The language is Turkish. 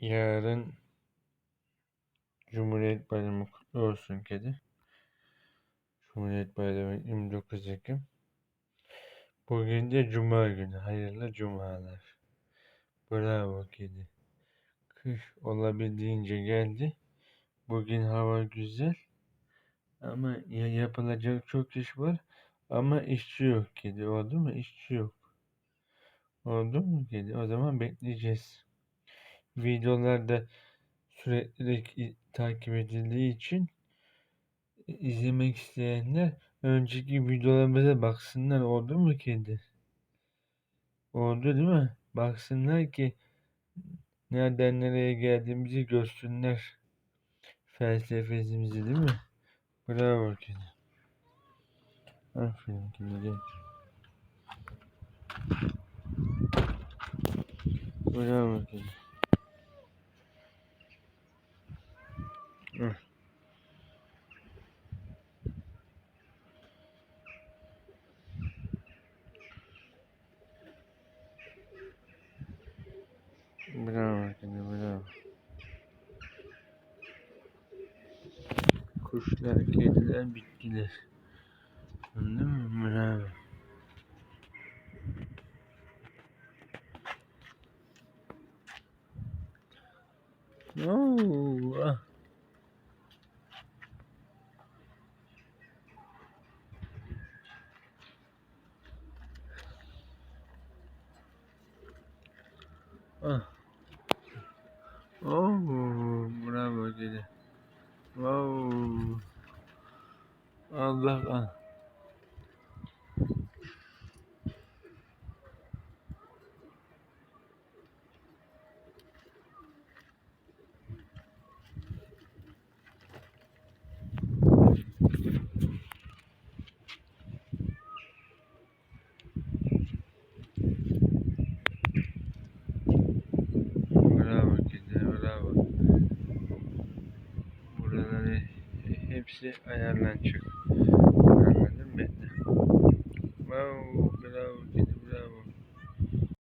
Yarın Cumhuriyet Bayramı kutlu olsun kedi. Cumhuriyet Bayramı 29 Ekim. Bugün de Cuma günü. Hayırlı Cumalar. Bravo kedi. Kış olabildiğince geldi. Bugün hava güzel. Ama ya yapılacak çok iş var. Ama işçi yok kedi. Oldu mu? İşçi yok. Oldu mu kedi? O zaman bekleyeceğiz. Videolarda sürekli takip edildiği için izlemek isteyenler önceki videolarımıza baksınlar. Oldu mu kedi? Oldu değil mi? Baksınlar ki nereden nereye geldiğimizi görsünler. Felsefemizi değil mi? Bravo kedi. Aferin kedi. Bravo kedi. Hı. Bravo kedi bravo. Kuşlar, kediler, bitkiler. Anladın mı? Bravo. Oo, ah. Ah. Oh, bravo kedi. Wow. Allah ah. Bravo kedi, bravo. Buraları hepsi ayarlanacak.